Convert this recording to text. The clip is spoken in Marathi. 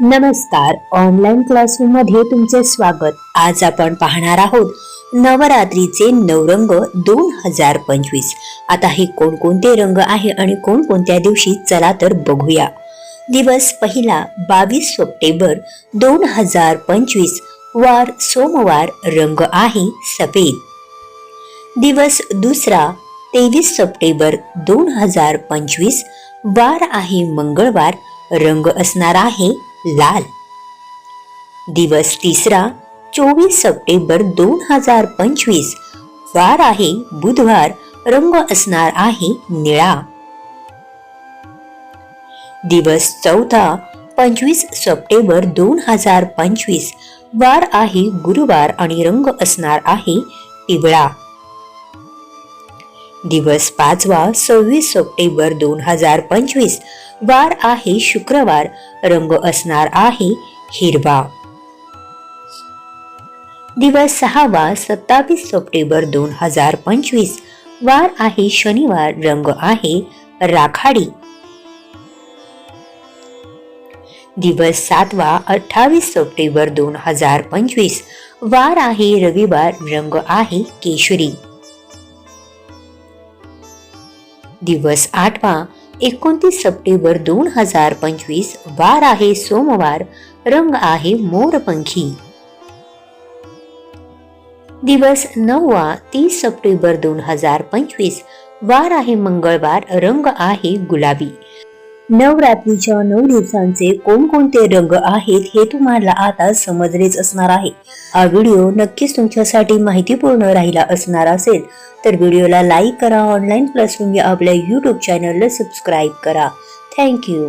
नमस्कार. ऑनलाईन क्लासरूममध्ये तुमचे स्वागत. आज आपण पाहणार आहोत नवरात्रीचे नवरंग दोन हजार पंचवीस. आता हे कोणकोणते रंग आहे आणि कोणकोणत्या दिवशी? चला तर बघूया. दिवस पहिला बावीस सप्टेंबर दोन हजार पंचवीस. वार सोमवार रंग आहे सफेद. दिवस दुसरा तेवीस सप्टेंबर दोन हजार पंचवीस. वार आहे मंगळवार. रंग असणार आहे लाल. दिवस तिसरा चोवीस सप्टेंबर दोन हजार पंचवीस. वार आहे बुधवार रंग असणार आहे निळा. दिवस चौथा पंचवीस सप्टेंबर दोन हजार पंचवीस. वार आहे गुरुवार आणि रंग असणार आहे पिवळा. दिवस पाचवा सव्वीस सप्टेंबर दोन हजार पंचवीस. वार आहे शुक्रवार रंग असणार आहे हिरवा. दिवस सहावा सत्तावीस सप्टेंबर दोन हजार पंचवीस. वार आहे शनिवार रंग आहे राखाडी. दिवस सातवा अठ्ठावीस सप्टेंबर दोन हजार पंचवीस. वार आहे रविवार रंग आहे केशरी. दिवस आठवा एकोणतीस सप्टेंबर दोन हजार पंचवीस वार आहे सोमवार रंग आहे मोरपंखी. दिवस नववा तीस सप्टेंबर दोन हजार पंचवीस वार आहे मंगळवार रंग आहे गुलाबी. नवरात्रीच्या नऊ दिवसांचे कोणकोणते रंग आहेत हे तुम्हाला आता समजलेच असणार आहे. हा व्हिडिओ नक्कीच तुमच्यासाठी माहितीपूर्ण राहिला असणार असेल तर व्हिडिओला लाईक करा ऑनलाईन क्लासरूम या आपल्या यूट्यूब चॅनलला सबस्क्राईब करा. थँक्यू